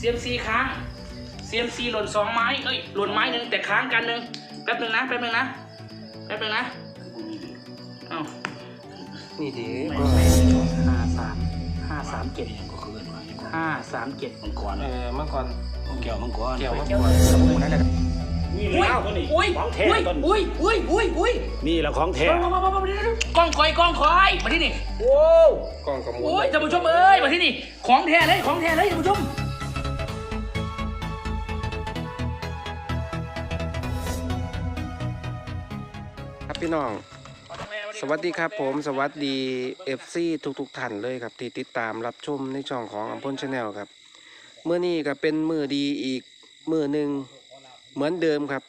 เซียมซีค้างเซียมซีหล่นสองไม้เอ้ยหล่นไม้หนึ่งแต่ค้างกันหนึ่งแป๊บหนึ่งนะแป๊บหนึ่งนะแป๊บหนึ่งนะเอ้านี่ดีห้าสามห้าสามเจ็ดก็คือกันว่าห้าสามเจ็ดมังกรเออเมื่อก่อนแก้วมังกรเกี่ยวไปกับเจ้าก่อนสมุนนั่นแหละนี่อุ้ยแล้วตัวนี้อุ้ยของแท้อุ้ยต้นอุ้ยอุ้ยอุ้ยอุ้ยอุ้ยนี่แหละของแท้มามามามามาเดี๋ยวเดี๋ยวกล้องคอยกล้องคอยมาที่นี่โอ้กล้องกระมวลโอ้ยท่านผู้ชมเอ้ยมาที่นี่ของแท้เลยของแท้เลยท่านผู้ชม พี่น้อง สวัสดีครับผมสวัสดี FC ทุกทุกๆท่านเลยครับ ที่ติดตามรับชมในช่องของอัมพลชาแนลครับเมื่อนี้ก็เป็นมือดีอีกมือหนึ่งเหมือนเดิมครับ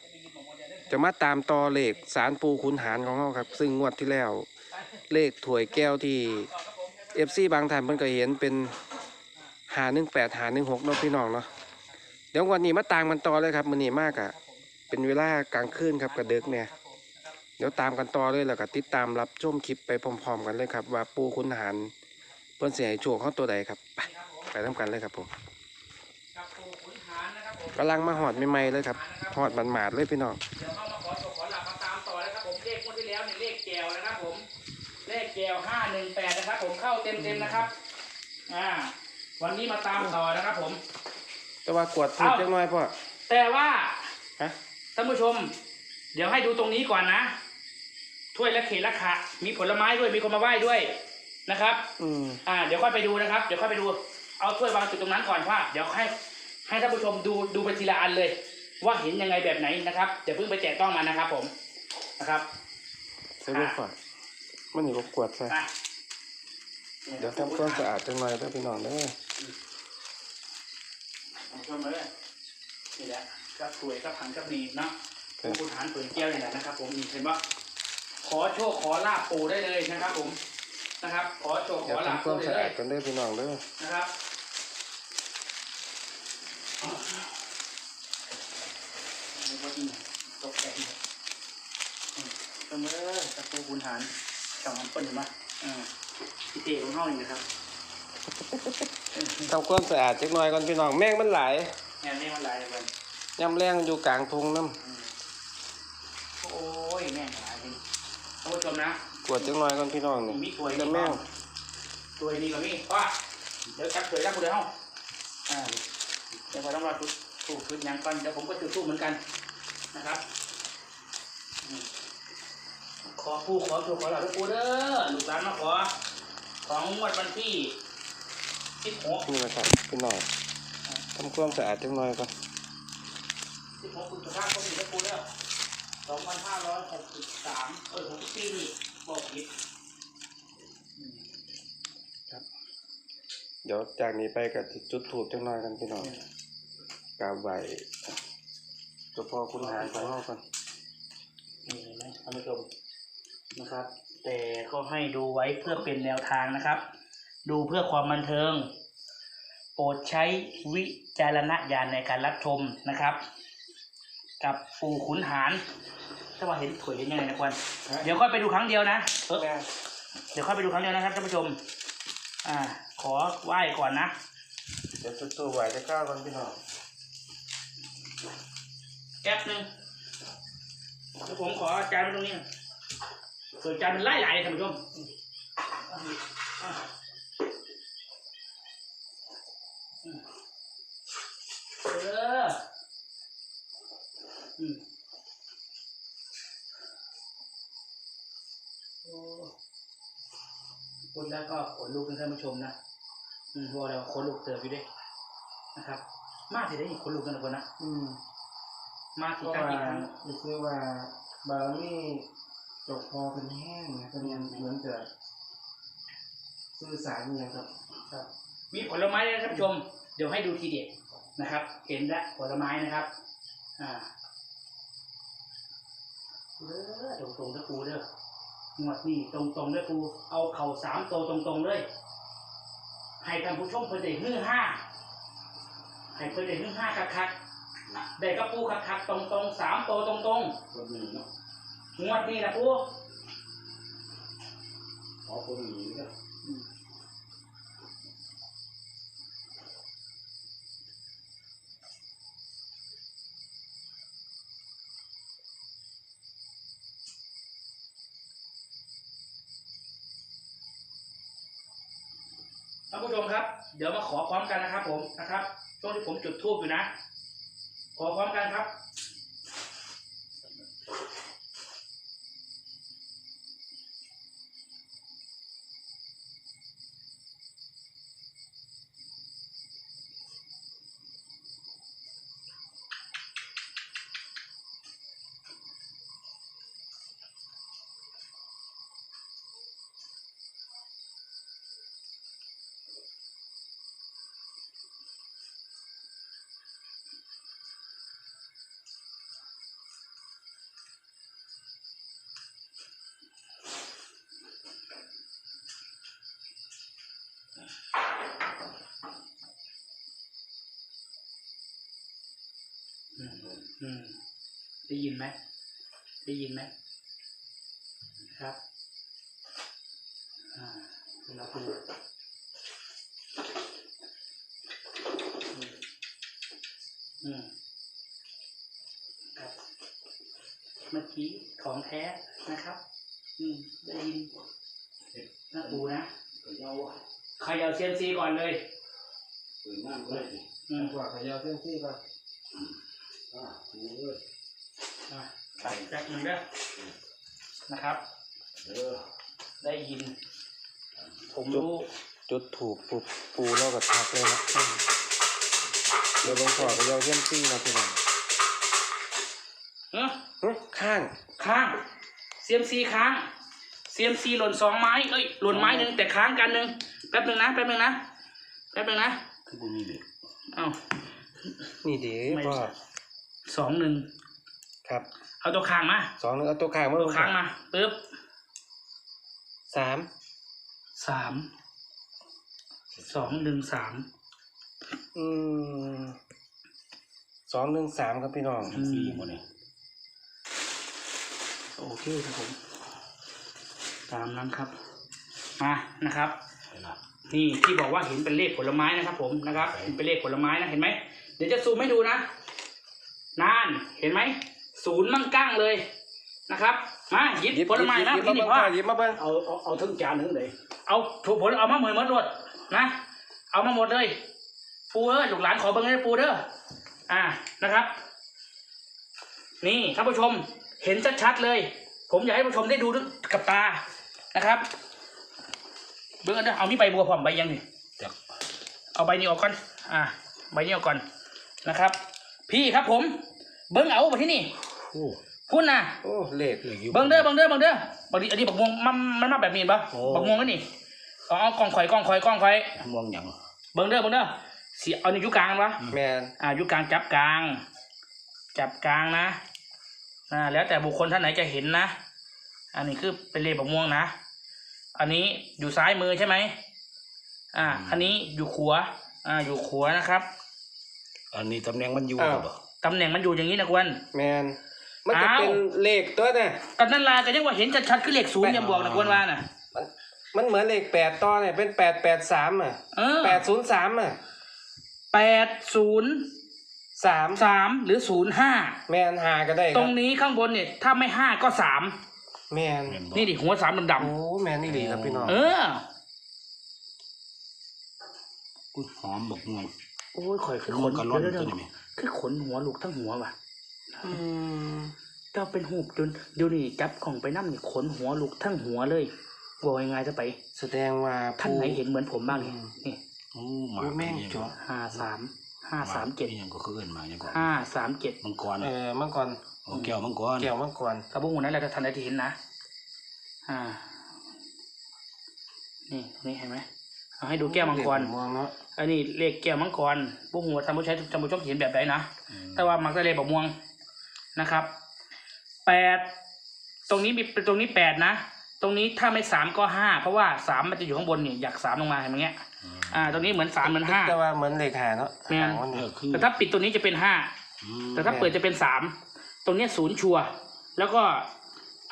จะมาตามต่อเลขสารปูขุนหารของเราครับ ซึ่งงวดที่แล้ว เลขถวยแก้วที่ FC บางท่านเพิ่นก็เห็นเป็นหาหนึ่งแปดหาหนึ่งหกเนาะพี่น้องเนาะเดี๋ยววันนี้มาตามกันต่อเลยครับมือนี้มากอะเป็นเวลากลางคืนครับกระเดึกเนี่ย เดี๋ยวตามกันต่อเลยแล้วก็ติดตามรับชมคลิปไปพร้อมๆกันเลยครับ ว่าปูคุณหารเพิ่นเสียให้โชคเขาตัวใดครับ ไปไปทำกันเลยครับผมครับปูขุนหารนะครับผมกำลังมาหอดใหม่ๆเลยครับหอดหมาดๆเลยพี่น้องเดี๋ยวเข้ามาขอโชคขอหลับมาตามต่อนะครับผมเลขงวดที่แล้วเนี่ยเลขแก้วนะครับผมเลขแก้วห้าหนึ่งแปดนะครับ ผมเข้าเต็มเต็มๆนะครับอ่าวันนี้มาตามต่อนะครับ ผม แต่ว่ากวดถูกจังน้อยพ่อแต่ว่าฮะท่านผู้ชม เดี๋ยวให้ดูตรงนี้ก่อนนะ ถ้วยละเขตละขะมีผลไม้ด้วยมีคนมาไหว้ด้วยนะครับอืมอ่า เดี๋ยวค่อยไปดูนะครับ เดี๋ยวค่อยไปดู เอาถ้วยวางจุดตรงนั้นก่อนว่าเดี๋ยวให้ให้ท่านผู้ชมดูดูไปทีละอันเลย ว่าเห็นยังไงแบบไหนนะครับเดี๋ยวเพิ่งไปแจกต้องมันนะครับ ผมนะครับใส่ลูกก่อนมันนี่ก็กวดใส่อะเดี๋ยวทำความสะอาดจังหน่อยเด้อพี่น้องเด้อท่านผู้ชมเลยนี่แหละกับถ้วยกับผังกับนีบเนาะผู้ฐานเปิดแก้วนี่แหละนะครับ ผมนี่เห็นว่า ขอโชคขอลาบปูได้เลยนะครับผมนะครับ ขอโชคขเดี๋ยวอลาบทำคปูวามได้สะเลอายดกันเด้อพี่น้องเด้อนะครับตกใจเสมอตะปูบุญหารสองคนเห็นไหมอ่าพี่เต๋ของห้องนี่นะครับทำความสะอาดจังหน่อยก่อนพี่น้องแมงมันหลายงานนี้มันหลายเลยย่ำแรงอยู่กลางทุ่งน้โอ้ยแม่งหลายจริงท่าน ผู้ชมนะำกวดจังหน่อยก่อนพี่น้องนี่มีตัวจะนี้แมบ้างงตัวนี้ก็มีว่าเดี๋ยวจับเฉยแล้วคุณเดี๋ยวห้องอ่าเดี๋ยวพอต้องรอทุกทุกทุกอย่างก่อนเดี๋ยวผมก็จุดทูบเหมือนกันนะครับอืมขอผู้ขอตัวขอหลับผู้เด้อลูกหลานมาขอ ของงวดวันที่สิบหกนี่นะครับพี่น้องทำความสะอาดจังหน่อยก่อนสิบหกคุณสุภาพก็มีแล้วปูเด้อสองพัน ห้าร้อยหกสิบสามเออหกสิบสี่นี่บอกผิดอืมเดี๋ยวจากนี้ไปก็สิจุดถูกจังหน่อยกันพี่น้องกราบไหวเจ้าพ่อคุณหารของเราก่อนนี่เห็นไหมท่านผู้ชมนะครับ แต่ก็ให้ดูไว้เพื่อเป็นแนวทางนะครับ ดูเพื่อความบันเทิง โปรดใช้วิจารณญาณในการรับชมนะครับ กับปู่ขุนหาร ถ้าว่าเห็นถวยเห็นยังไงนะควันเดี๋ยวค่อยไปดูครั้งเดียวนะเออเดี๋ยวค่อยไปดูครั้งเดียวนะครับท่านผู้ชม อ่า ขอไหว้ก่อนนะเดี๋ยวจุดถูกไหวจะก้าวก่อนพี่น้องแป๊บหนึ่งเดี๋ยวผมขอจานไว้ตรงนี้ส่วนจานมันไล่ไหลายๆท่านผู้ชมอะเอออืมโอ้ คนแล้วก็ขนลุกนะท่านผู้ชมนะอืมเพราะว่าเราขนลุกเติบอยู่ด้วยนะครับ มากสิได้อีกขนลุกกันนะคนนะอืมมาเพกี่ราะครั้งว่ากี่ครั้ง รู้สึกว่าบางนี่ตกคอเป็นแห้งนะก็ยังเหมือนจะสื่อสารเนี่ยครับ ครับมีผลไม้ด้วยนะท่านผู้ชม เดี๋ยวให้ดูทีเด็ดนะครับ เห็นแล้วผลไม้นะครับ อ่าเด้อตรงตรงๆนะปูเด้อ งวดนี่ตรงตรงๆด้วยปูเอาเข่าสามโตวตรงตรงๆเลยให้ท่านผู้ชมเพิ่นได้ฮือห้าให้เพิ่นได้ฮือห้าคักคักๆได้กับปูคักคักๆตรงตรงๆสามโตวตรงตรงคนหนึ่งเนาะๆงวดนี้นะปูขอคนหนีนะ ผู้ชมครับ เดี๋ยวมาขอพร้อมกันนะครับผมนะครับช่วงที่ผมจุดทูบอยู่นะ ขอพร้อมกันครับ อืม อืม ได้ยินไหมได้ยินไหมครับอ่าเราดูอืมอืมครับเมื่อกี้ของแท้นะครับ อืม ได้ยินนะปูนะเดี๋ยวเอาใครเอาเซียมซีก่อนเลยปืนนั่งก็ได้ดิอืมว่าขยาวเส้นซี่ก่อน อ่าดูเลยอะใส่แป๊บหนึงเด้อนะครับเออได้ยิน ผมรู้ จุดถูกปูปูเราก็ทักเลยนะเดี๋ยวหลวงพ่อขยาวเส้นซี่นะพี่น้องเออหึข้างค้างเซียมซีค้างเซียมซีหล่นสองไม้เอ้ยหล่นไม้หนึ่งแต่ค้างกันหนึ่งแป๊บหนึ่งนะแป๊บหนึ่งนะแป๊บหนึ่งนะคือพวกนี้เด็กเอ้านี่เด้ไม่พ่อ สองหนึ่งครับเอาตัวค้างมาสองหนึงเอาตัวข้างมาตัวค้างมาปึ๊บสามสามสองหนึ่งสามอืมสองหนึ่งสามครับพี่น้องสี่หมดเลยโอเคครับผม ตามนั้นครับ มานะครับเห็นละนี่ที่บอกว่าเห็นเป็นเลขผลไม้นะครับ ผมนะครับ เห็นเป็นเลขผลไม้นะเห็นไหมเดี๋ยวจะซูมให้ดูนะ นานเห็นไหมศูนย์มั่งกั้งเลยนะครับมาหยิบหยิบผลไม้หยินะบหยิบพี่นี่มาพ่อเบิ่งหยิบมาเบิ้งเอาเอาเอาทั้งจานทั้งเลยเอาถูกผลเอามาเหมือนมัดรวดนะเอามาหมดเลยปูเอ้ยลูกหลานขอเบิ้งให้ปูเด้ออ่านะครับ นี่ท่านผู้ชมเห็นชัดๆเลย ผมอยากให้ผู้ชมได้ดูด้วยกับตานะครับ เบิ้งกันเด้อเอามีใบบัวพร้อมใบยังนี่จากเอาใบนี้ออกก่อน อ่าใบนี้ออกก่อนนะครับ พี่ครับผม เบิ้งเอาไปที่นี่โอ้พุ่นนะโอ้เลขเหลืออยู่เบิ้งเด้อเบิ้งเด้อเบิ้งเด้อบางทีอันนี้บักม่วงมันมันมาแบบนี้ปะโอ้บักม่วงก็นี่เอาเอากล่องข่อยกล่องข่อยกล่องข่อยมองอย่างเบิ้งเด้อเบิ้งเด้อเสียเอาในยุกลางปะแมนอ่ายุกลางจับกลาง จับกลางนะอ่าแล้วแต่บุคคลท่านไหนจะเห็นนะ อันนี้คือเป็นเลขบักม่วงนะ อันนี้อยู่ซ้ายมือใช่ไหมอ่า อันนี้อยู่ขวาอ่าอยู่ขวานะครับ อันนี้ตำแหน่งมันอยู่เหรอตำแหน่งมันอยู่อย่างนี้นะกวน แมนมันจะอ้าว เป็นเลขตัวเนี่ยกับนั่นลายก็ยังว่าเห็นชัดๆคือเลขศูนย์ยังบอกนะกวนว่าน่ะ มันมันเหมือนเลขแปดต่อเนี่ยเป็นแปดแปดสามอะเออแปดศูนย์สามอะแปดศูนย์สามสามหรือศูนย์ห้าแมนหาก็ได้คตรัรบงนี้ข้างบนเนี่ย ถ้าไม่ห้าก็สามแมนแม่นบ่นี่ดิหัวสามดำโอ้แมนนี่ดีครับพี่น้องๆเอออุ้ยหอมบักม่วง โอ้ยข่อยคือขขนนกระล่อนเดี๋ยวตัวๆนี้ไหม คือขนหัวลูกทั้งหัวว่ะอืมเจ้าเป็นหูบจนเดี๋ยวนี้จับของไปนั่นี่ขนหัวลูกทั้งหัวเลยบอกยังไงจะไป แสดงว่าท่านไหนเห็นเหมือนผมบ้างนี่อืม นี่โอ้หมาโอ้แม่งนี่จ๋อ ห้าสามห้าสามเจ็ดนี่ยังก็เคลื่อนมาอย่างก็ห้าสามเจ็ดมังกรเออเมื่อก่อนโอ้แก้วมังกรเกี่ยวเมื่อก่อนกระบุ้งนั้นแหละทันใดที่เห็นนะ อ่า นี่ตรงนี้เห็นไหม เอาให้ดูแก้วมังกรเลขม่วงเนาะอันนี้เลขแก้วมังกรพวกหัวท่านผู้ใช้ท่านผู้ชมเห็นแบบไหนนะอืมแต่ว่ามักจะเลขบกม่วงนะครับ แปด ตรงนี้มีตรงนี้แปดนะ ตรงนี้ถ้าไม่สามก็ห้า เพราะว่าสามมันจะอยู่ข้างบนเนี่ยอยากสามลงมาเห็นไหมเงี้ย อ่า ตรงนี้เหมือนสามเหมือนห้า แต่ว่าเหมือนเลขหาเนาะแม่น หางมันเอเนี่ยอคือแต่ถ้าปิดตัวนี้จะเป็นห้าอืมแต่ถ้าเปิดจะเป็นสาม ตรงเนี้ยศูนย์ชัวร์แล้วก็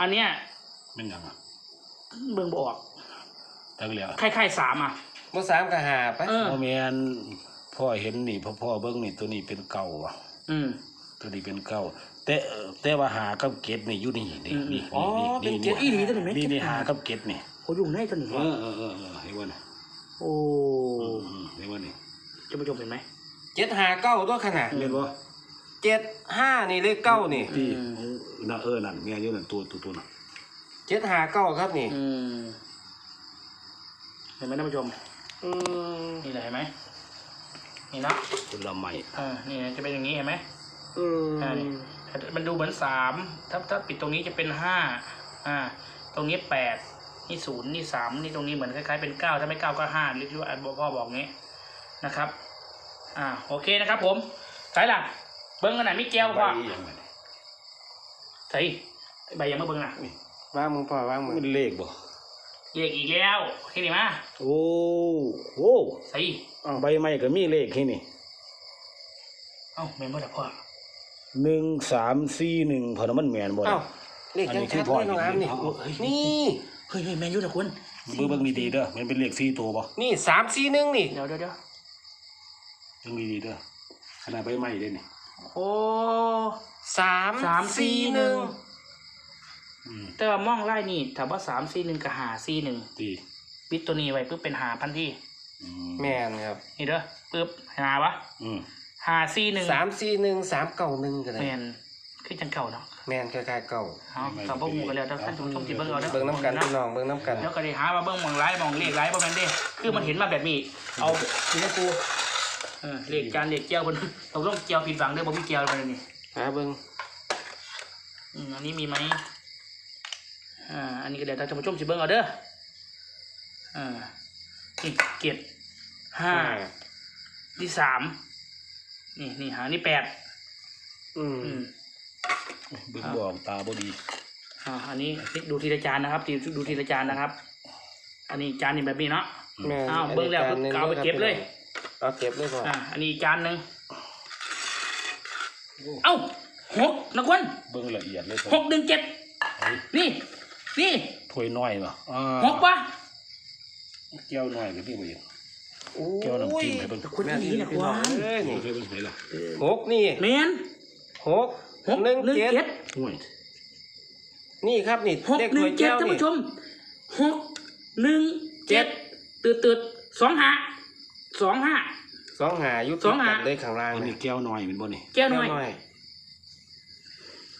อันเนี้ยเป็นหยังอะเบิ่งบออก ตั้งแล้วคล้ายๆสามอะ บ่สามก็หาไปเออพ่อแม่นพ่อเห็นนี่พ่อพ่อเบิ้งนี่ตัวนี้เป็นเก่าอะอืม ตัวนี้เป็นเก่าแต่เอ่อแต่ว่าหากับเกตนี่อยู่นี่นี่อืมนี่อ๋อนี่เป็นนี่เจ็ดอีหลีตัวนี้ไหม นี่เจ็ดนี่หาหากับเกตนี่โอ้ยุ่งแน่ตัวนี้เออเออเออเออเห็นบ่น่ะโอ้อืมอืมเห็นบ่นี่ท่านผู้ชมเห็นไหม เจ็ดหาเก้าตัวขนาดเห็นบ่เจ็ดห้านี่เลขเก้านี่ที่น่ะเออนั่นแม่อยู่นั่นตัวตัวตัวน่ะเจ็ดหาเก้าครับนี่ อืมเห็นไหมท่านผู้ชม อืมนี่แหละเห็นไหมนี่เนาะคนละใหม่อ่านี่จะเป็นอย่างนี้เห็นไหมอืมอ่านี่มันดูเหมือนสามถ้าถ้าปิดตรงนี้จะเป็นห้าอ่า ตรงนี้แปดนี่ศูนย์นี่สามนี่ตรงนี้เหมือนคล้ายๆเป็นเก้าถ้าไม่เก้าก็ห้าหรือว่าพ่อบอกงี้นะครับ อ่าโอเคนะครับ ผมใส่ละเบิ้งกันหน่อยมิแก้วพ่อใบยังไงใส่ใบยังไม่เบิ้งน่ะว่างมึงพ่อว่างมึงมันเลขบ่ เรียกอีกแล้วคิดดีมาโอ้โอ้ใส่ใบไม้ก็มีเลขที่นี่เอ้าแม่นบ่ล่ะพ่อหนึ่งสามสี่หนึ่งพอน้ำมันแมนบ่เอ้าเลขยังชัดเลยน้องอามนี่เอาเอาเอานี่เฮ้ยเฮ้ยแม่นอยู่นะคุณเบิ่งเบิ่งดีๆเด้อมันเป็นเลขสี่ตัวบ่นี่สามสี่หนึ่งนี่เดี๋ยวเดี๋ยวเดี๋ยวเบิ่งดีๆเด้อขนาดใบไม้เด้นี่โอ้ สามสามสี่หนึ่งอืม แต่ว่ามองไล่นี่ถามว่าสามสี่หนึ่งกับหาสี่หนึ่งตีปิดตัวนี้ไว้ปุ๊บเป็นหาพันที่อืแม่นครับนี่เด้อปุ๊บหาปะอืมหาสี่หนึ่งสามสี่หนึ่งสามเก้าหนึ่งกันเลแมยนคือจังเก่าเนาะแม่นคล้ายๆเก่าเอากับบ่หูกันแล้วเดี๋ยวท่านชมที่เบิ่งเอาเด้อเบิ่งน้ำกันพี่น้องเบิ่งน้ำกันแล้วก็ได้หามาเบิ่งมองไล่มองเลขไล่บ่แม่นเด้คือมันเห็นมาแบบนี้ เอาทีนี้กูเออเลขจานเลขแก้วคนเราต้องแก้วผิดหวังเด้อบ่มีแก้วเลยนี่หาเบิ่งอืมอันนี้มีไหม อ่าอันนี้ก็เดี๋ยวท่านผู้ชมสิเบิ่งเอาเด้ออ่านี่เกียรติห้านี่สามนี่นี่หานี่แปดอืมอืมเบิ่งบ่ออกตาบ่ดีอ่าอันนี้นี่ดูทีละจานนะครับทีดูทีละจานนะครับ อันนี้จานนี่แบบนี้เนาะแม่นอ้าวเบิ่งแล้วอันนี้เอาไปเก็บเลยเอาเก็บเลยพ่ออ่าอันนี้อีกจานหนึ่งเอ้าหกนะคุณเบิ่งละเอียดเลยหกหนึ่งเจ็ดเฮ้ยนี่ นี่ถ้วยน้อยบ่อ่าหกปะแก้วน้อยก็พี่บ่เห็นโอ้แก้วน้ำจิ้มให้เบิ่งคุณนี่นะพี่คุณน้องเอ้ยนี่นี่เคยเบิ่งไหนล่ะหกนี่แมนหกหกหนึ่งหนึ่งเจ็ดเจ็ดห่วยนี่ครับนี่หกเลขหนึ่ถ้วงยเจ็ดแก้วท่านนี่ผู้ชมหกหนึ่งเจ็ดตืดตืดสองห้าสองห้าสองหายุสองหาติดกันเลยข้างล่างอันนี้นี่แก้วน้อยเป็นบ่นี่แก้วหน่อยแก้วน้อย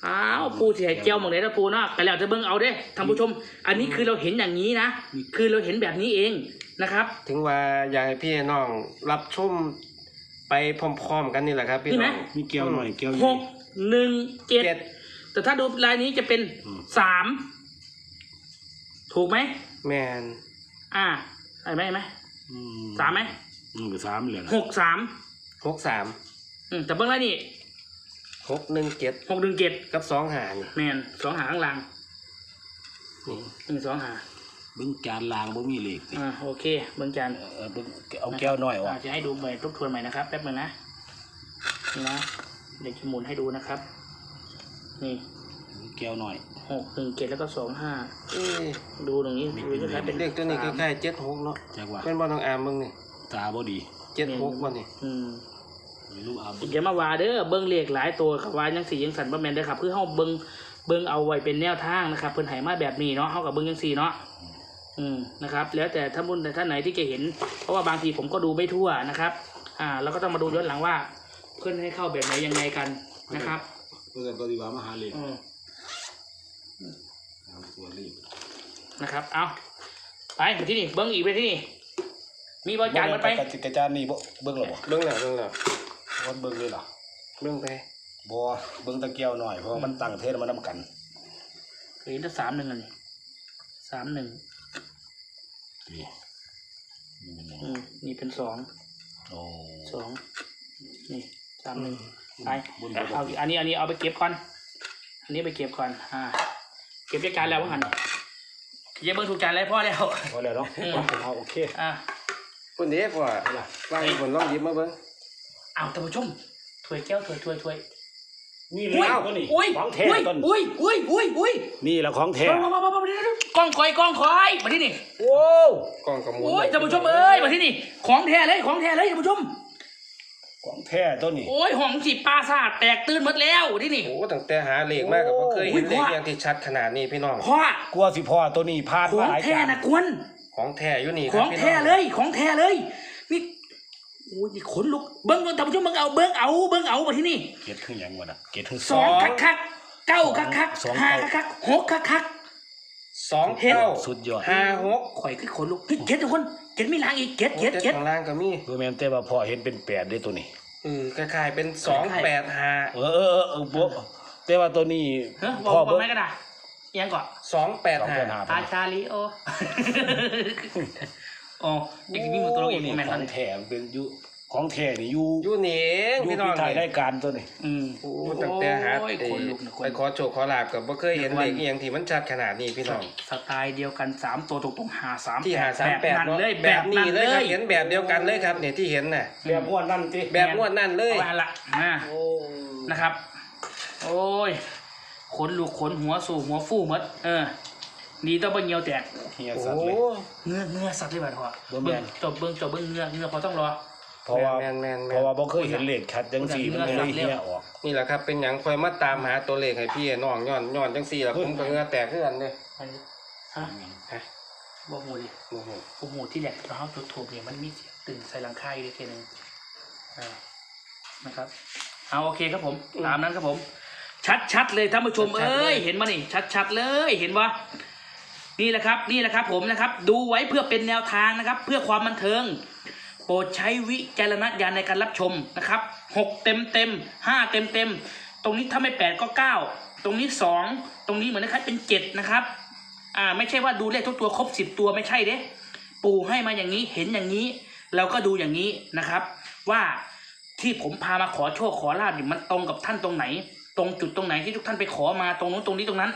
อ้าวปูเสียแก้วหมองไหนนะปูเนาะแต่แล้วจะเบิ่งเอาเด้ท่านผู้ชม อันนี้คือเราเห็นอย่างนี้นะคือเราเห็นแบบนี้เองนะครับ ถึงว่าอยากให้พี่น้องรับชมไปพร้อมๆกันนี่แหละครับพี่นี่ไหมน้อง มีแก้วน้อยแก้วใหหญ่กหนึ่งเจ็ดเจ็ด แต่ถ้าดูลายนี้จะเป็นอืม สามถูกไหมแมนอ่าเห็นไหมเห็นไหมอืสามไหมอืมก็สามเลยนะหกสามหกสามอืมแต่เบิ่งแล้วนี่ หกหนึ่งเจ็ดหกหนึ่งเจ็ดกับสองหานี่แมนสองหาข้างล่างนี่หนึ่งสองหาเบิ่งจานลางบ่มีเลขสิอ่าโอเคเบิ่งจานเออเบิ่งเอาแก้วน้อยออกอ่าจะให้ดูใหม่ทบทวนใหม่นะครับแป๊บนึงนะนี่นะเดี๋ยวจะหมุนให้ดูนะครับ นี่แก้วน้อยหกหนึ่งเจ็ดแล้วก็สองห้าเอ้ยดูตรงนี้ดูคล้ายๆเป็นเลขตัวนี้ใกสามล้ๆเจ็ดหกเนาะจักว่าเป็นบอลน้องอามมึงนี่ตาบ่ดีเจ็ดหกบ่นี่อืมมีลูก อาบ่อย่ามาว่าเด้อเบิ้งเลขหลายตัวครับว่ายังสี่ยังสันบ่แม่นเด้อครับคือเฮาเบิ้งเบิ้งเอาไว้เป็นแนวทางนะครับเพิ่นให้มาแบบนี้เนาะเฮากับเบิ้งจังสี่เนาะอืมนะครับ แล้วแต่ท่านผู้ท่านไหนที่จะเห็น เพราะว่าบางทีผมก็ดูไม่ทั่วนะครับ อ่าเราก็ต้องมาดูย้อนหลังว่า เพิ่นให้เข้าแบบไหนยังไงกันนะครับเพิ่นก็สิว่ามาหาเลขอืมเอาตัวเลขนะครับ เอาไปไปที่นี่เบิ้งอีกไปที่นี่มีบริจานมันไปกระกระจานนี่บ่เบิ่งแล้วบ่เบิ่งแล้วเบิ่งแล้ว บ่เบิ่งเลยเหรอเบิ่งไปบ่เบิ่งแตะแก้วน้อยเพราะว่ามันตั้งเทศมานํกันเห็นถ้าสามหนึ่งอันนี้สามหนึ่งนี่นี่เป็นหยังอืมนี่เป็นสองโอ้สองนี่สามหนึ่งไปบุญเอาอันนี้อันนี้เอาไปเก็บก่อนอันนี้ไปเก็บก่อนอ่าเก็บได้การแล้วว่าหันเยังเบิ่งถูกจานแล้วพ่อแล้วพอแล้วเนาะอืมเอาโอเคอ่าคนเด้พ่อว่างคนลองหยิบมาเบิ่งเอาท่านผู้ชมถ้วยแก้วถ้วยถ้วยถ้วยนี่อุ้ยแล้วตัวนี้อุ้ยของแท้อุ้ยต้นอุ้ยอุ้ยอุ้ยอุ้ยนี่แหละของแท้มามามามามาเดี๋ยวเดี๋ยวกล้องคอยกล้องคอยมาที่นี่โอ้กล้องกระมูลโอ้ยท่านผู้ชมเอ้ยมาที่นี่ ของแท้เลยของแท้เลยท่านผู้ชมของแท้ตัวนี้โอ้ยห้องสิปลาซาดแตกตื่นหมดแล้วที่นี่โอ้ตั้งแต่หาเลขมากกับบ่เคยเห็นโอ้ยเลขพ่ออย่างที่ชัดขนาดนี้พี่น้องพ่อกลัวสิพ่อตัวนี้พลาดขอมางหลายแท้จานนะกวนของแท้อยู่นี่ของพี่น้แท้เลยของแท้เลยนี่ โอ้ยขนลุกเบิ้งเบิ้งท่านผู้ชมเบิ้งเอาเบิ้งเอาเบิ้งเอามาที่นี่เก็ดถึงหยังวะน่ะเก็ดถึงสองคักคักๆเก้าคักคักสองห้าเก้า คักคักหกคักคัก สองเห็น เก้าสุดยอดห้าหกข่อยคือขนลุกเฮ้ยเก็ดทุกคนเก็ดไม่ล้างอีกเก็ดโอ้เก็ดเจ็ดเก็ด ข้างล่างก็มีคือแม่นแต่ว่าพอเห็นเป็นแปดได้ตัวนี้ เออคล้ายๆเป็นสองแปดห้าเออเออเออเออบ่แต่ว่าตัวนี้เฮ้ยบพ่ออกบอเบิ่กงไม่ก็ได้เอียังก่อนสองแปดสองห้า แปดห้าอาชาลิโอ อ๋ออีกนี่มันตัวเราเองนี่แม่นขมัอนงแท้มันเป็นอยู่ของแท้นี่อยู่อยู่นี่เองอยู่พี่น้อที่งถ่ายนี่ รายการตัวนี้อืม โอ้ตั้งแต่หาโอ้ยไอ้ขนลุกนะคน ไปขอโชคขอลาบกับบ่เคยเห็นเลขอหย่างที่มันชัดขนาดนี้พี่น้องสไตล์เดียวกันสามตัวตรงตรงหาสามที่หาสามแปดนั้นเนาะเลยแบบนี้เลยครับยเห็นแบบเดียวกันเลยครับเนี่ยที่เห็นน่ะ แบบงวดนั่นติแบบงวดนั่นเลยเอาอันละมา โอ้นะครับ โอ้ย ขนลูกขนหัวสู่หัวฟู่หมด เออ ดีต้องเบิ้งเงียวแตกเฮียโอ้สัตว์เลย เงือกเงือกสัตว์เลยบัดพอบ่แม่เบิ้งน จบเบิ้งจบเบิ้งเงือกเงือกพอต้องรอ เพราะว่าแมนแมนแมเพราะนว่าบ่เคยเห็นเลขชัดจังซี่มันก็เลยเฮียออก นี่แหละครับ เป็นหยังคอยมาตามหาตัวเลขให้พี่น้องย้อนย้อนจังซี่ล่ะผมก็เหงือแตกคือกันเด้อันนี้ฮะฮะบ่หูดิโอ้โหโอ้โหที่แหลกเราจุดถูกเนี่ยมันมีเสียงตึงใส่หลังคาอยู่ทีนึงอ่านะครับ เอาโอเคครับผมตามนั้นครับผม ชัดๆเลยท่านผู้ชมเอ้ยเห็นมานี่ชัดๆเลยเห็นปะ นี่แหละครับนี่แหละครับผมนะครับดูไว้เพื่อเป็นแนวทางนะครับ เพื่อความบันเทิง โปรดใช้วิจารณญาณในการรับชมนะครับหกเต็มเต็มห้าเต็มเต็มตรงนี้ถ้าไม่แปดก็เก้าตรงนี้สองตรงนี้เหมือนนะครับเป็นเจ็ดนะครับอ่าไม่ใช่ว่าดูเลขทุกตัวครบสิบตัวไม่ใช่เด้ปู่ให้มาอย่างนี้เห็นอย่างนี้ เราก็ดูอย่างนี้นะครับ ว่าที่ผมพามาขอโชคขอลาบเนี่ยมันตรงกับท่านตรงไหน ตรงจุดตรงไหนที่ทุกท่านไปขอมาตรงนู้นตรงนี้ตรงนั้น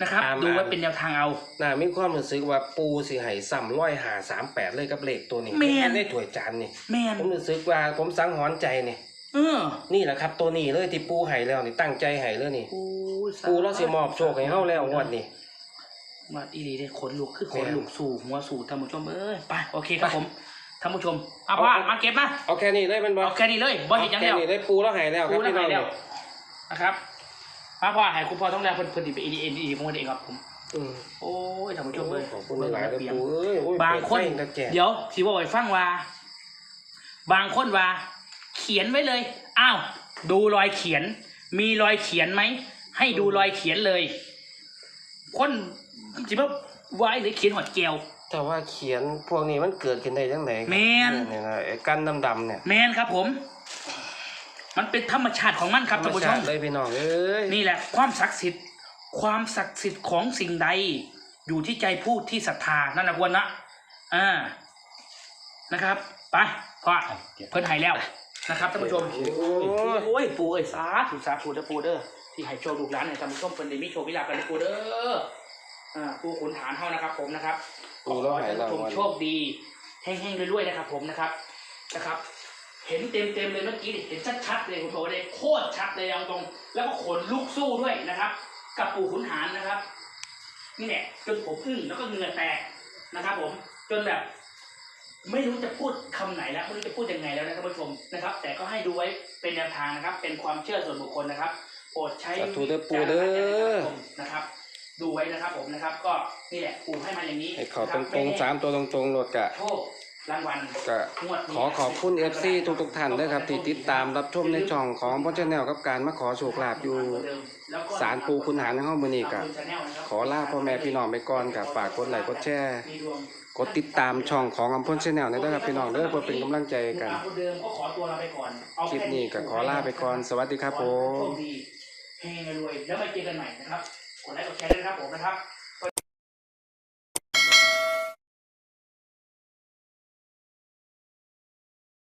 นะครับดูไว้เป็นแนวทางเอา น่ามีความรู้สึกว่าปูสิให้ซ้ำร้อยหาสามแปดเลยกับเลขตัวนี้แม่น ได้ถ้วยจานนี่แม่นผมรู้สึกว่าผมสังหรณ์ใจนี่เออนี่แหละครับ ตัวนี้เลยที่ปูให้แล้วนี่ตั้งใจให้เลยนี่โอ้ยสาปูเราสิมอบโชคให้เฮาแล้วงวดนี้มาอีรีได้ขนลุกคือขนลุกสู่หัวสู่ท่านผู้ชมเอ้ยไปโอเคครับผมท่านผู้ชมเอาพ่อมาเก็บมาเอาแค่นี้เลยแมันบ่เอาแค่นี้เลยบ่เห็นยังแค่เดียว นี้เลยปูเราให้แล้วคปูรับแล้วพี่น้หาอยงแล้วนะครับ มาพ่อให้คุณพ่อต้องแรงเพิ่นเพิ่นดีไปอีดีเอ็นดีผมเองครับผม อืมโอ้ยท่านผู้ชมเลยขอบคุณหลายๆเลยปูเอ้ยโอ้ยบางคน เปิดไฟตะแก่เดี๋ยวสิว่าไว้ฟังว่า บางคนว่า เขียนไว้เลย อ้าว ดูรอยเขียน มีรอยเขียนไหม ให้ดูรอยเขียนเลย คนจิบว่าไว้หรือเขียนหอดแก้วแต่ว่าเขียนพวกนี้มันเกิดขึ้นได้ยังไงแม่น เนี่ยนะไอ้กันดำๆเนี่ย แมนครับผม มันเป็นธรรมชาติของมันครับท่านผู้ชธรรมชติเลยพี่น้องเอ้ยนี่แหละความศักดิ์สิทธิ์ ความศักดิ์สิทธิ์ของสิ่งใด อยู่ที่ใจผู้ที่ศรัทธานั่นนะควรนะอ่านะครับ ไปพ่อเพิ่นใหายแล้วนะครับท่านผู้ชมโอ้ยโอ้ยปูเอ้ยสาธุสาธุเด้อปูเด้อที่ให้โชคลูกหลานให้ท่านผู้ชมเพิ่นได้มีโชคมีลาภกันเด้อปูเด้ออ่าปูขุนฐานเฮานะครับ ผมนะครับปูแล้วขอหาให้ยท่านเราผู้ชมวันโชคดีแห้งๆรวยๆนะครับ ผมนะครับนะครับ เห็นเต็มๆเลยเมื่อกี้นี่เห็นชัดๆเลยผมบอกเลยโคตรชัดเลยเอาตรง แล้วก็ขนลุกสู้ด้วยนะครับ กับปู่ขุนหารนะครับ นี่แหละจนผมอึ้งแล้วก็เหงื่อแตกนะครับ ผมจนแบบ ไม่รู้จะพูดคำไหนแล้วไม่รู้จะพูดยังไงแล้วนะท่านผู้ชมนะครับ แต่ก็ให้ดูไว้เป็นแนวทางนะครับ เป็นความเชื่อส่วนบุคคลนะครับโปรดใช้สาธุเด้อปู่เด้อนะครับ ดูไว้นะครับ ผมนะครับ ก็นี่แหละปู่ให้มาอย่างนี้ให้เขาตนะครงบๆสามตัวตรงๆโหลดกะโชค รางวัลก็งวดนี้ขอขอบคุณ FC ทุกๆท่านด้วยครับ ที่ติดตามรับชมในช่องของพ่อชแนลกับการมาขอโชคลาภอยู่ศาลปูคุณหารในห้องมือนี้กับขอลาพ่อแม่พี่น้องไปก่อนกับฝากกดไลค์กดแชร์กดติดตามช่องของอำพลชแนลด้วยครับพี่น้องเด้อเพื่อเป็นกำลังใจกันคนเดิมก็ขอตัวเราไปก่อนเอาคลิปนี้ก็ขอลาไปก่อน สวัสดีครับผม โชคดีเฮงรวยแล้วไปเจอกันใหม่นะครับ กดไลค์กดแชร์ด้วยนะครับผมนะครับ